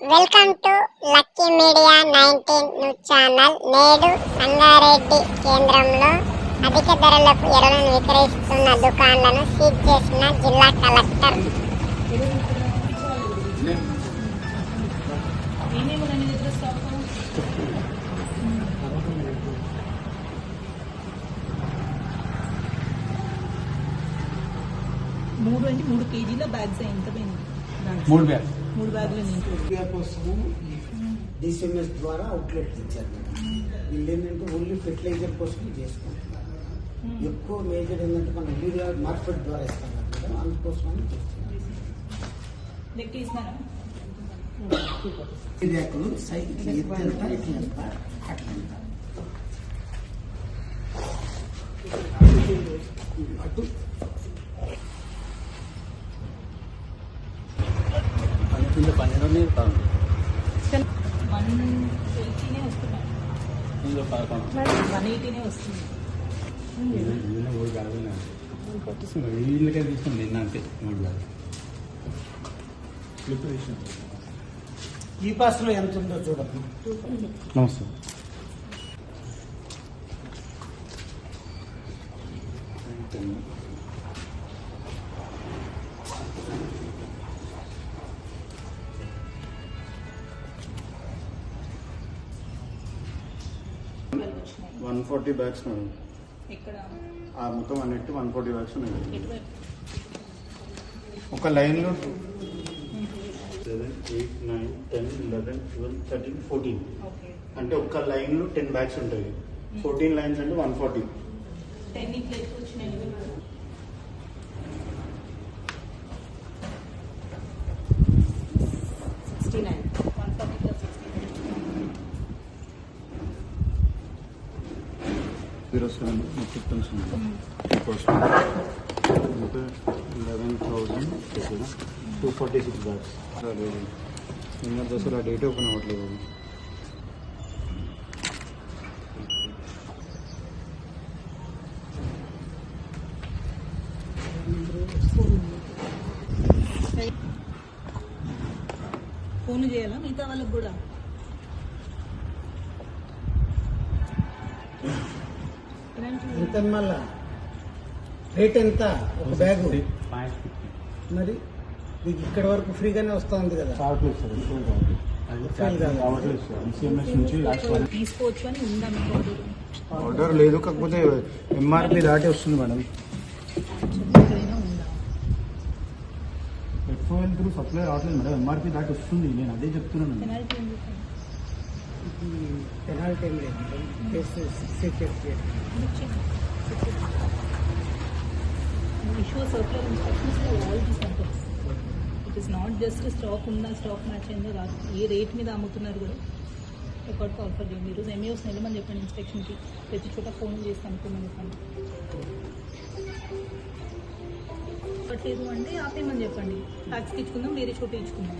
Welcome to lucky media nineteen news channel. నేడు సంగారెడ్డి కేంద్రంలో అధిక ధరలకు ఎరువులను విక్రయిస్తున్న దుకాణాలను సీజ్ చేసిన జిల్లా కలెక్టర్. ఏమేమి మూడు అంటే మూడు కేజీల బ్యాగ్స్ ఎంత పోయింది. మూడు బ్యాగ్ మూడు బ్యాగులు కోసము డిసిఎంఎస్ ద్వారా అవుట్లెట్ ఇచ్చారు వీళ్ళు ఏంటంటే ఓన్లీ ఫెర్టిలైజర్ కోసం చేసుకుంటున్నారు. ఎక్కువ మేజర్ ఏంటంటే మనం యూరియా మార్కెట్ ద్వారా ఇస్తాం కదా అందుకోసమని చేస్తున్నారు లెక్క ఇస్తున్నారా ఈ ర్యాకులు సై ఇట్లా ఎత్తు ఎంత ఇట్లా ఎంత అట్లా ఎంత అటు పన్నెండు పన్నెండు పదకొండు వన్ ఎయిటీనే వస్తున్నాయి ఇందులో పదకొండు. వన్ ఎయిటీనే వస్తుంది. మూడు బ్యాగులు ఉన్నాయి. వీళ్ళకే తీసుకుంది నిన్న అంతే మూడు బ్యాగులు స్లిప్ తీసిన ఈ పాస్లో ఎంత ఉందో చూడదు నమస్తే. One forty bags madam. ఇక్కడ ఆ మొత్తం అన్నిటి వన్ ఫార్టీ బ్యాగ్స్ ఉన్నాయి ఒక లైన్లో seven eight nine ten eleven twelve thirteen fourteen. Okay. అంటే ఒక్క లైన్లో టెన్ బ్యాగ్స్ ఉంటాయి. ఫోర్టీన్ లైన్స్ అంటే వన్ ఫార్టీ టెన్ ఇట్లా ఎక్కువ వచ్చినాయి sixty nine one forty plus sixty nine zero seven చెప్తాను అంటే eleven thousand two forty six bags లేదు. నిన్న దసరా డేట్ ఓపెన్ అవ్వట్లేదు. ఫోన్ చేయాలా? మిగతా వాళ్ళకి కూడా? ఎంత మళ్ళా? రేట్ ఎంత? ఒక బ్యాగ్? మరి? మీకు ఇక్కడ వరకు ఫ్రీగానే వస్తుంది కదా. తీసుకోవచ్చు అని ఉందా ఆర్డర్ లేదు కాకపోతే ఎంఆర్పి దాటి వస్తుంది మేడం. ఎక్కువ త్రూ సప్లై రావట్లేదు మేడం. ఎంఆర్పి దాటి వస్తుంది. నేను అదే చెప్తున్నాను. పెనాల్టీ ఉంది పెనాల్టీ ఏం లేదు case six issue circular instructions all the centres it is not just stock ఉందా స్టాక్ మ్యాచ్ అయిందో కాదు. ఏ రేట్ మీద అమ్ముతున్నారు కూడా రికార్డ్ కాల్ ఫర్ చేయండి ఈరోజు ఎంఏఓస్ వెళ్ళమని చెప్పండి ఇన్స్పెక్షన్కి ప్రతి చోట ఫోన్ చేసి అనుకోమని చెప్పండి పట్టలేదు అంటే ఆపేయమని చెప్పండి. ట్యాక్స్కి ఇచ్చుకుందాం వేరే చోట ఇచ్చుకుందాం.